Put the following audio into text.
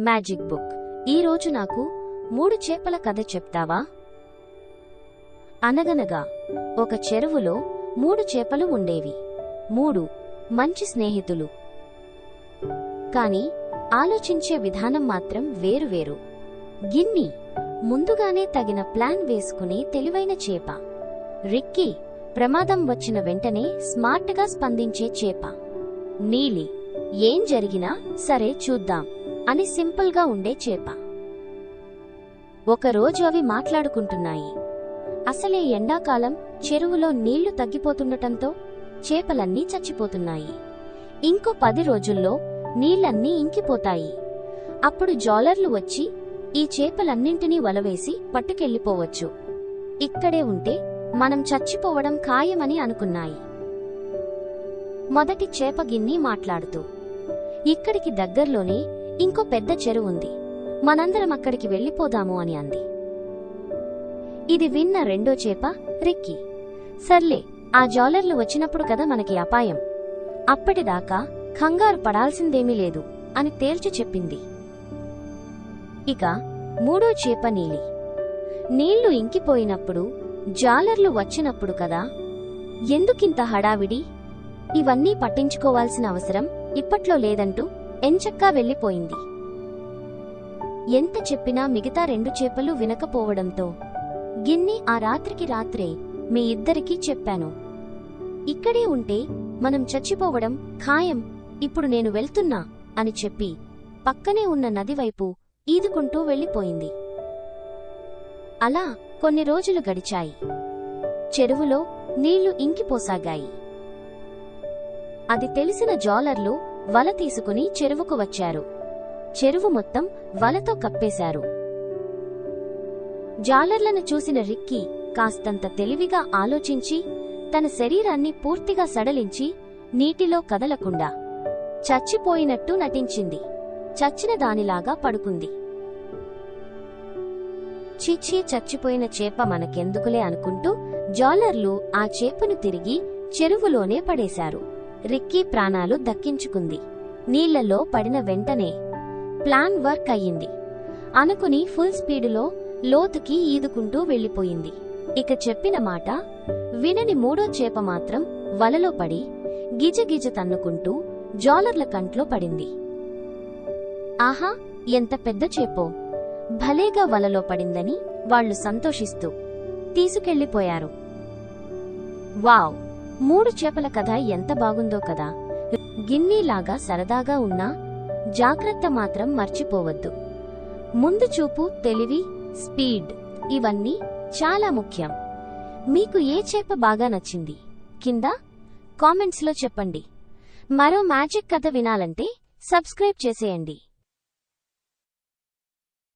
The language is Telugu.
Magic book. ఈరోజు నాకు మూడు చేపల కథ చెప్తావా? అనగనగా ఒక చెరువులో మూడు చేపలు ఉండేవి. మూడు మంచి స్నేహితులు. కాని ఆలోచించే విధానం మాత్రం వేరువేరు గిన్ని ముందుగానే తగిన ప్లాన్ వేసుకుని తెలివైన చేప. రిక్కీ ప్రమాదం వచ్చిన వెంటనే స్మార్ట్గా స్పందించే చేప. నీలి ఏం జరిగినా సరే చూద్దాం. అని సింపుల్గా ఉండే చేప. ఒకరోజు అవి మాట్లాడుకుంటున్నాయి. అసలే ఎండాకాలం చెరువులో నీళ్ళు తగ్గిపోతుండటంతో చేపలన్నీ చచ్చిపోతున్నాయి. ఇంకో పది రోజుల్లో నీళ్ళన్నీ ఇంకిపోతాయి. అప్పుడు జాలర్లు వచ్చి ఈ చేపలన్నింటినీ వలవేసి పట్టుకెళ్ళిపోవచ్చు. ఇక్కడే ఉంటే మనం చచ్చిపోవడం ఖాయమని అనుకున్నాయి. మొదటి చేప గిన్ని మాట్లాడుతూ ఇక్కడికి దగ్గర్లోనే ఇంకో పెద్ద చెరువు ఉంది. మనందరం అక్కడికి వెళ్ళిపోదాము అని అంది. ఇది విన్న రెండో చేప రిక్కీ. సర్లే ఆ జాలర్లు వచ్చినప్పుడు కదా మనకి అపాయం. అప్పటిదాకా కంగారు పడాల్సిందేమీ లేదు అని తేల్చి చెప్పింది. ఇక మూడో చేప నీలి. నీళ్ళు ఇంకిపోయినప్పుడు జాలర్లు వచ్చినప్పుడు కదా ఎందుకింత హడావిడి? ఇవన్నీ పట్టించుకోవాల్సిన అవసరం ఇప్పట్లో లేదంటూ ఎంచక్కా వెళ్ళిపోయింది. ఎంత చెప్పినా మిగతా రెండు చేపలు వినకపోవడంతో గిన్ని ఆ రాత్రికి రాత్రే మీ ఇద్దరికీ చెప్పాను. ఇక్కడే ఉంటే మనం చచ్చిపోవడం ఖాయం ఇప్పుడు నేను వెళ్తున్నా అని చెప్పి పక్కనే ఉన్న నదివైపు ఈదుకుంటూ వెళ్ళిపోయింది. అలా కొన్ని రోజులు గడిచాయి. చెరువులో నీళ్ళు ఇంకిపోసాగాయి. అది తెలిసిన జాలర్లు వల తీసుకుని చెరువుకు వచ్చారు. చెరువు మొత్తం వలతో కప్పేశారు. జాలర్లను చూసిన రిక్కీ కాస్తంత తెలివిగా ఆలోచించి తన శరీరాన్ని పూర్తిగా సడలించి నీటిలో కదలకుండా చచ్చిపోయినట్టు నటించింది. చచ్చిన దానిలాగా పడుకుంది. చీచీ చచ్చిపోయిన చేప మనకెందుకులే అనుకుంటూ జాలర్లు ఆ చేపను తిరిగి చెరువులోనే పడేశారు. రిక్కీ ప్రాణాలు దక్కించుకుంది. నీళ్ళలో పడిన వెంటనే ప్లాన్ వర్క్ అయ్యింది. అనుకుని ఫుల్ స్పీడులో లోతుకి ఈదుకుంటూ వెళ్ళిపోయింది. ఇక చెప్పిన మాట వినని మూడో చేప మాత్రం వలలో పడి గిజగిజ తన్నుకుంటూ జాలర్ల కంట్లో పడింది. ఆహా ఎంత పెద్ద చేపో. భలేగా వలలో పడిందని వాళ్ళు సంతోషిస్తూ తీసుకెళ్ళిపోయారు వావ్! మూడు చేపల కథ ఎంత బాగుందో కదా. గిన్నీలాగా సరదాగా ఉన్నా జాగ్రత్త మాత్రం మర్చిపోవద్దు. ముందు చూపు తెలివి స్పీడ్ ఇవన్నీ చాలా ముఖ్యం. మీకు ఏ చేప బాగా నచ్చింది? కింద కామెంట్స్లో చెప్పండి. మరో మ్యాజిక్ కథ వినాలంటే సబ్స్క్రైబ్ చేసేయండి.